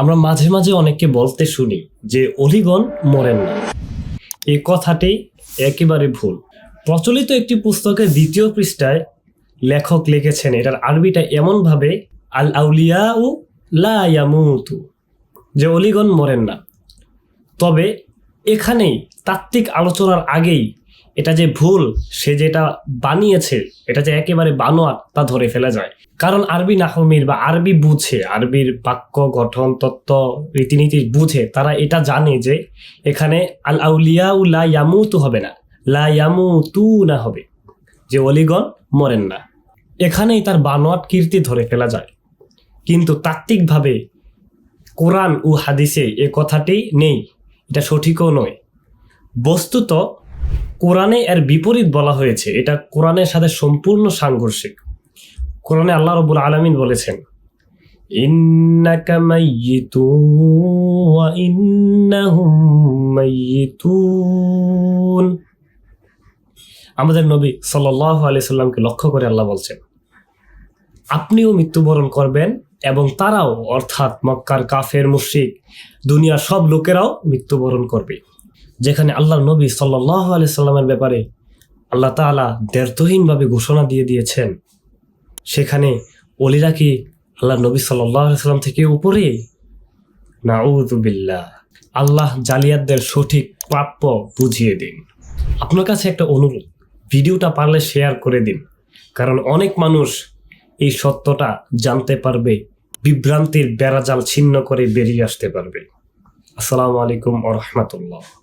আমরা মাঝে মাঝে অনেককে বলতে শুনি যে অলিগণ মরেন না। এই কথাটি একেবারে ভুল। প্রচলিত একটি পুস্তকের দ্বিতীয় পৃষ্ঠায় লেখক লিখেছেন, এটার আরবিটা এমনভাবে আল আউলিয়া উ লা ইয়ামুতু যে অলিগণ মরেন না। তবে এখানেই তাত্ত্বিক আলোচনার আগেই এটা যে ভুল, সে যেটা বানিয়েছে, এটা যে একেবারে বানোয়াট তা ধরে ফেলা যায়। কারণ আরবি নাহমির বা আরবি বুঝে, আরবির বাক্য, গঠন, তত্ত্ব, রীতিনীতি বুঝে, তারা এটা জানে যে এখানে আল আউলিয়া উ লা ইয়ামুতু হবে না, লা ইয়ামুতু না হবে, যে অলিগণ মরেন না। এখানেই তার বানোয়াট কীর্তি ধরে ফেলা যায়। কিন্তু তাত্ত্বিকভাবে কোরআন ও হাদিসে এ কথাটি নেই, এটা সঠিকও নয়। বস্তুত কোরআনে এর বিপরীত বলা হয়েছে। এটা কোরআনের সাথে সম্পূর্ণ সাংঘর্ষিক। কোরআনে আল্লাহ রবুল আলমিন বলেছেন আমাদের নবী সাল্লাল্লাহু আলাইহি সাল্লামকে লক্ষ্য করে আল্লাহ বলছেন, আপনিও মৃত্যুবরণ করবেন এবং তারাও, অর্থাৎ মক্কার কাফের, মুশরিক, দুনিয়ার সব লোকেরাও মৃত্যুবরণ করবে। যেখানে আল্লাহ নবী সাল্লাহ আলি সাল্লামের ব্যাপারে আল্লাহ তাআলা দ্ব্যর্থহীনভাবে ঘোষণা দিয়ে দিয়েছেন, সেখানে অলিরা কি আল্লাহ নবী সাল্লাহ সাল্লাম থেকে উপরে? নাউদুবিল্লাহ আল্লাহ জালিয়াতদের সঠিক প্রাপ্য বুঝিয়ে দিন। আপনার কাছে একটা অনুরোধ, ভিডিওটা পারলে শেয়ার করে দিন, কারণ অনেক মানুষ এই সত্যটা জানতে পারবে, বিভ্রান্তির বেড়াজাল ছিন্ন করে বেরিয়ে আসতে পারবে। আসসালামু আলাইকুম আ রহমতুল্লাহ।